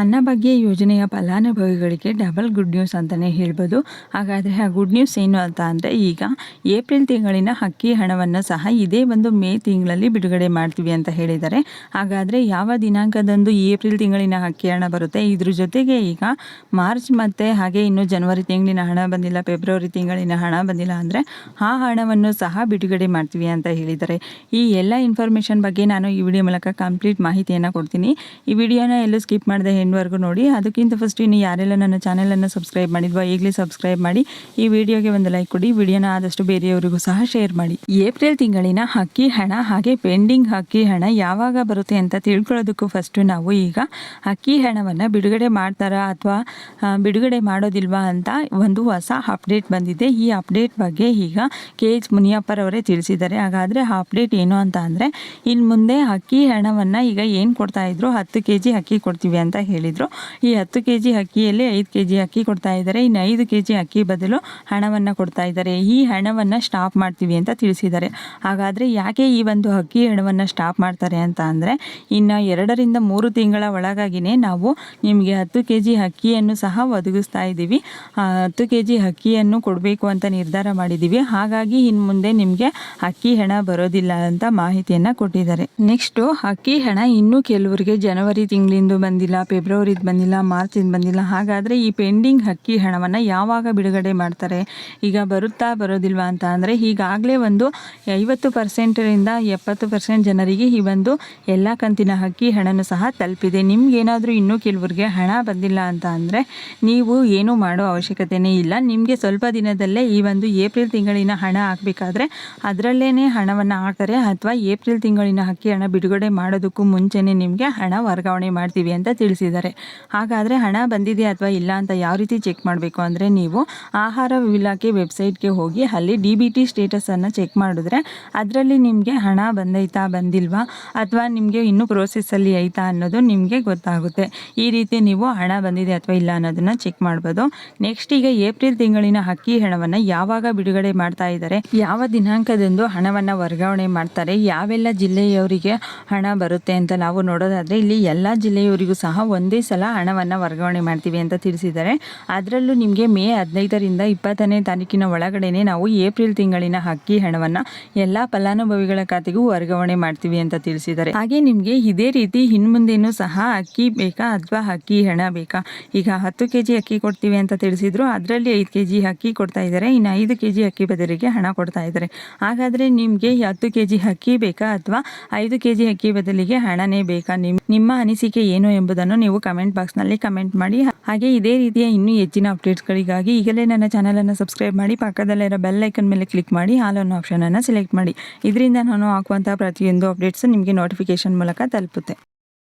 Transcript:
ಅನ್ನಭಾಗ್ಯ ಯೋಜನೆಯ ಫಲಾನುಭವಿಗಳಿಗೆ double good news ಅಂತಲೇ ಹೇಳ್ಬೋದು. ಹಾಗಾದರೆ ಆ ಗುಡ್ ನ್ಯೂಸ್ ಏನು ಅಂತ ಅಂದರೆ ಈಗ ಏಪ್ರಿಲ್ ತಿಂಗಳಿನ ಅಕ್ಕಿ ಹಣವನ್ನು ಸಹ ಇದೇ ಒಂದು ಮೇ ತಿಂಗಳಲ್ಲಿ ಬಿಡುಗಡೆ ಮಾಡ್ತೀವಿ ಅಂತ ಹೇಳಿದ್ದಾರೆ. ಹಾಗಾದರೆ ಯಾವ ದಿನಾಂಕದಂದು ಏಪ್ರಿಲ್ ತಿಂಗಳಿನ ಅಕ್ಕಿ ಹಣ ಬರುತ್ತೆ? ಇದ್ರ ಜೊತೆಗೆ ಈಗ ಮಾರ್ಚ್ ಮತ್ತು ಹಾಗೆ ಇನ್ನು ಜನವರಿ ತಿಂಗಳಿನ ಹಣ ಬಂದಿಲ್ಲ, ಫೆಬ್ರವರಿ ತಿಂಗಳಿನ ಹಣ ಬಂದಿಲ್ಲ ಅಂದರೆ ಆ ಹಣವನ್ನು ಸಹ ಬಿಡುಗಡೆ ಮಾಡ್ತೀವಿ ಅಂತ ಹೇಳಿದ್ದಾರೆ. ಈ ಎಲ್ಲ ಇನ್ಫಾರ್ಮೇಷನ್ ಬಗ್ಗೆ ನಾನು ಈ ವಿಡಿಯೋ ಮೂಲಕ ಕಂಪ್ಲೀಟ್ ಮಾಹಿತಿಯನ್ನು ಕೊಡ್ತೀನಿ. ಈ ವಿಡಿಯೋನ ಎಲ್ಲೂ ಸ್ಕಿಪ್ ಮಾಡಿದೆ ಎಂಡ್ವರೆಗೂ ನೋಡಿ. ಅದಕ್ಕಿಂತ ಫಸ್ಟ್ ಇನ್ನು ಯಾರೆಲ್ಲ ನನ್ನ ಚಾನಲನ್ನು ಸಬ್ಸ್ಕ್ರೈಬ್ ಮಾಡಿದ್ವಾ ಈಗಲೇ ಸಬ್ಸ್ಕ್ರೈಬ್ ಮಾಡಿ. ಈ ವಿಡಿಯೋಗೆ ಒಂದು ಲೈಕ್ ಕೊಡಿ. ವಿಡಿಯೋನ ಆದಷ್ಟು ಬೇರೆಯವರಿಗೂ ಸಹ ಶೇರ್ ಮಾಡಿ. ಏಪ್ರಿಲ್ ತಿಂಗಳಿನ ಅಕ್ಕಿ ಹಣ ಹಾಗೆ ಪೆಂಡಿಂಗ್ ಅಕ್ಕಿ ಹಣ ಯಾವಾಗ ಬರುತ್ತೆ ಅಂತ ತಿಳ್ಕೊಳ್ಳೋದಕ್ಕೂ ಫಸ್ಟು ನಾವು ಈಗ ಅಕ್ಕಿ ಹಣವನ್ನು ಬಿಡುಗಡೆ ಮಾಡ್ತಾರಾ ಅಥವಾ ಬಿಡುಗಡೆ ಮಾಡೋದಿಲ್ವಾ ಅಂತ ಒಂದು ಹೊಸ ಅಪ್ಡೇಟ್ ಬಂದಿದೆ. ಈ ಅಪ್ಡೇಟ್ ಬಗ್ಗೆ ಈಗ ಕೆ ಎಚ್ ಮುನಿಯಪ್ಪರವರೇ ತಿಳಿಸಿದ್ದಾರೆ. ಹಾಗಾದರೆ ಆ ಅಪ್ಡೇಟ್ ಏನು ಅಂತ ಅಂದರೆ ಇನ್ನು ಮುಂದೆ ಅಕ್ಕಿ ಹಣವನ್ನು ಈಗ ಏನು ಕೊಡ್ತಾ ಇದ್ರು? ಹತ್ತು ಕೆ ಜಿ ಅಕ್ಕಿ ಕೊಡ್ತೀವಿ ಅಂತ ಹೇಳಿದರು. ಈ ಹತ್ತು ಕೆ ಜಿ ಅಕ್ಕಿಯಲ್ಲಿ ಐದು ಕೆ ಜಿ ಅಕ್ಕಿ ಕೊಡ್ತಾ ಇದ್ದಾರೆ. ಇನ್ನು ಐದು ಕೆ ಜಿ ಅಕ್ಕಿ ಬದಲು ಹಣವನ್ನು ಕೊಡ್ತಾ ಇದ್ದಾರೆ. ಈ ಹಣವನ್ನು ಸ್ಟಾಪ್ ಮಾಡ್ತೀವಿ ಅಂತ ತಿಳಿಸಿದ್ದಾರೆ. ಹಾಗಾದರೆ ಯಾಕೆ ಈ ಒಂದು ಅಕ್ಕಿ ಹಣವನ್ನು ಸ್ಟಾಪ್ ಮಾಡ್ತಾರೆ ಅಂತ ಅಂದರೆ, ಇನ್ನು ಎರಡರಿಂದ ಮೂರು ತಿಂಗಳ ಒಳಗಾಗಿಯೇ ನಾವು ನಿಮಗೆ ಹತ್ತು ಕೆ ಜಿ ಅಕ್ಕಿಯನ್ನು ಸಹ ಒದಗಿಸ್ತಾ ಇದ್ದೀವಿ. ಹತ್ತು ಕೆ ಜಿ ಅಕ್ಕಿಯನ್ನು ಕೊಡಬೇಕು ಅಂತ ನಿರ್ಧಾರ ಮಾಡಿದ್ದೀವಿ. ಹಾಗಾಗಿ ಇನ್ನು ಮುಂದೆ ನಿಮಗೆ ಅಕ್ಕಿ ಹಣ ಬರೋದಿಲ್ಲ ಅಂತ ಮಾಹಿತಿಯನ್ನು ಕೊಟ್ಟಿದ್ದಾರೆ. ನೆಕ್ಸ್ಟು ಅಕ್ಕಿ ಹಣ ಇನ್ನೂ ಕೆಲವರಿಗೆ ಜನವರಿ ತಿಂಗಳಿಂದ ಬಂದಿಲ್ಲ ಫೆಬ್ರವರಿದು ಬಂದಿಲ್ಲ, ಮಾರ್ಚಿಂದ ಬಂದಿಲ್ಲ. ಹಾಗಾದರೆ ಈ ಪೆಂಡಿಂಗ್ ಹಕ್ಕಿ ಹಣವನ್ನು ಯಾವಾಗ ಬಿಡುಗಡೆ ಮಾಡ್ತಾರೆ? ಈಗ ಬರುತ್ತಾ ಬರೋದಿಲ್ವಾ ಅಂತ ಅಂದರೆ ಈಗಾಗಲೇ ಒಂದು ಐವತ್ತು ಪರ್ಸೆಂಟರಿಂದ ಎಪ್ಪತ್ತು ಪರ್ಸೆಂಟ್ ಜನರಿಗೆ ಈ ಒಂದು ಎಲ್ಲ ಕಂತಿನ ಹಕ್ಕಿ ಹಣನೂ ಸಹ ತಲುಪಿದೆ. ನಿಮ್ಗೇನಾದರೂ ಇನ್ನೂ ಕೆಲವ್ರಿಗೆ ಹಣ ಬಂದಿಲ್ಲ ಅಂತ ಅಂದರೆ ನೀವು ಏನೂ ಮಾಡೋ ಅವಶ್ಯಕತೆಯೇ ಇಲ್ಲ. ನಿಮಗೆ ಸ್ವಲ್ಪ ದಿನದಲ್ಲೇ ಈ ಒಂದು ಏಪ್ರಿಲ್ ತಿಂಗಳಿನ ಹಣ ಹಾಕಬೇಕಾದ್ರೆ ಅದರಲ್ಲೇ ಹಣವನ್ನು ಹಾಕ್ತಾರೆ ಅಥವಾ ಏಪ್ರಿಲ್ ತಿಂಗಳಿನ ಹಕ್ಕಿ ಹಣ ಬಿಡುಗಡೆ ಮಾಡೋದಕ್ಕೂ ಮುಂಚೆನೇ ನಿಮಗೆ ಹಣ ವರ್ಗಾವಣೆ ಮಾಡ್ತೀವಿ ಅಂತ ತಿಳಿಸಿದ್ದಾರೆ ಹಾಗಾದರೆ ಹಣ ಬಂದಿದೆ ಅಥವಾ ಇಲ್ಲ ಅಂತ ಯಾವ ರೀತಿ ಚೆಕ್ ಮಾಡಬೇಕು ಅಂದರೆ ನೀವು ಆಹಾರ ಇಲಾಖೆ ವೆಬ್ಸೈಟ್ಗೆ ಹೋಗಿ ಅಲ್ಲಿ ಡಿ ಬಿ ಟಿ ಸ್ಟೇಟಸನ್ನು ಚೆಕ್ ಮಾಡಿದ್ರೆ ಅದರಲ್ಲಿ ನಿಮಗೆ ಹಣ ಬಂದೈತಾ, ಬಂದಿಲ್ವಾ ಅಥವಾ ನಿಮಗೆ ಇನ್ನೂ ಪ್ರೋಸೆಸ್ಸಲ್ಲಿ ಐತಾ ಅನ್ನೋದು ನಿಮಗೆ ಗೊತ್ತಾಗುತ್ತೆ. ಈ ರೀತಿ ನೀವು ಹಣ ಬಂದಿದೆ ಅಥವಾ ಇಲ್ಲ ಅನ್ನೋದನ್ನು ಚೆಕ್ ಮಾಡ್ಬೋದು. ನೆಕ್ಸ್ಟ್ ಈಗ ಏಪ್ರಿಲ್ ತಿಂಗಳಿನ ಅಕ್ಕಿ ಹಣವನ್ನು ಯಾವಾಗ ಬಿಡುಗಡೆ ಮಾಡ್ತಾ ಇದ್ದಾರೆ? ಯಾವ ದಿನಾಂಕದಂದು ಹಣವನ್ನು ವರ್ಗಾವಣೆ ಮಾಡ್ತಾರೆ? ಯಾವೆಲ್ಲ ಜಿಲ್ಲೆಯವರಿಗೆ ಹಣ ಬರುತ್ತೆ ಅಂತ ನಾವು ನೋಡೋದಾದರೆ ಇಲ್ಲಿ ಎಲ್ಲ ಜಿಲ್ಲೆಯವರಿಗೂ ಸಹ ಒಂದೇ ಸಲ ಹಣವನ್ನು ವರ್ಗಾವಣೆ ಮಾಡ್ತೀವಿ ಅಂತ ತಿಳಿಸಿದ್ದಾರೆ. ಅದರಲ್ಲೂ ನಿಮಗೆ ಮೇ ಹದಿನೈದರಿಂದ ಇಪ್ಪತ್ತನೇ ತಾರೀಕಿನ ಒಳಗಡೆನೆ ನಾವು ಏಪ್ರಿಲ್ ತಿಂಗಳಿನ ಅಕ್ಕಿ ಹಣವನ್ನು ಎಲ್ಲ ಫಲಾನುಭವಿಗಳ ಖಾತೆಗೂ ವರ್ಗಾವಣೆ ಮಾಡ್ತೀವಿ ಅಂತ ತಿಳಿಸಿದ್ದಾರೆ. ಹಾಗೆ ನಿಮಗೆ ಇದೇ ರೀತಿ ಇನ್ಮುಂದೇನು ಸಹ ಅಕ್ಕಿ ಬೇಕಾ ಅಥವಾ ಅಕ್ಕಿ ಹಣ ಬೇಕಾ? ಈಗ ಹತ್ತು ಕೆ ಜಿ ಅಕ್ಕಿ ಕೊಡ್ತೀವಿ ಅಂತ ತಿಳಿಸಿದ್ರು. ಅದರಲ್ಲಿ ಐದು ಕೆ ಜಿ ಅಕ್ಕಿ ಕೊಡ್ತಾ ಇದ್ದಾರೆ. ಇನ್ನು ಐದು ಕೆ ಜಿ ಅಕ್ಕಿ ಬದಲಿಗೆ ಹಣ ಕೊಡ್ತಾ ಇದ್ದಾರೆ. ಹಾಗಾದರೆ ನಿಮಗೆ ಹತ್ತು ಕೆ ಜಿ ಅಕ್ಕಿ ಬೇಕಾ ಅಥವಾ ಐದು ಕೆ ಜಿ ಅಕ್ಕಿ ಬದಲಿಗೆ ಹಣನೇ ಬೇಕಾ? ನಿಮ್ಮ ನಿಮ್ಮ ಅನಿಸಿಕೆ ಏನು ಎಂಬುದನ್ನು ನೀವು ಕಮೆಂಟ್ ಬಾಕ್ಸ್ನಲ್ಲಿ ಕಮೆಂಟ್ ಮಾಡಿ. ಹಾಗೆ ಇದೇ ರೀತಿಯ ಇನ್ನೂ ಹೆಚ್ಚಿನ ಅಪ್ಡೇಟ್ಸ್ಗಳಿಗಾಗಿ ಈಗಲೇ ನನ್ನ ಚಾನಲನ್ನು ಸಬ್ಸ್ಕ್ರೈಬ್ ಮಾಡಿ ಪಕ್ಕದಲ್ಲಿರೋ ಬೆಲ್ ಐಕನ್ ಮೇಲೆ ಕ್ಲಿಕ್ ಮಾಡಿ ಆಲ್ ಅನ್ನೋ ಆಪ್ಷನನ್ನು ಸೆಲೆಕ್ಟ್ ಮಾಡಿ. ಇದರಿಂದ ನಾನು ಹಾಕುವಂಥ ಪ್ರತಿಯೊಂದು ಅಪ್ಡೇಟ್ಸ್ ನಿಮಗೆ ನೋಟಿಫಿಕೇಶನ್ ಮೂಲಕ ತಲುಪುತ್ತೆ.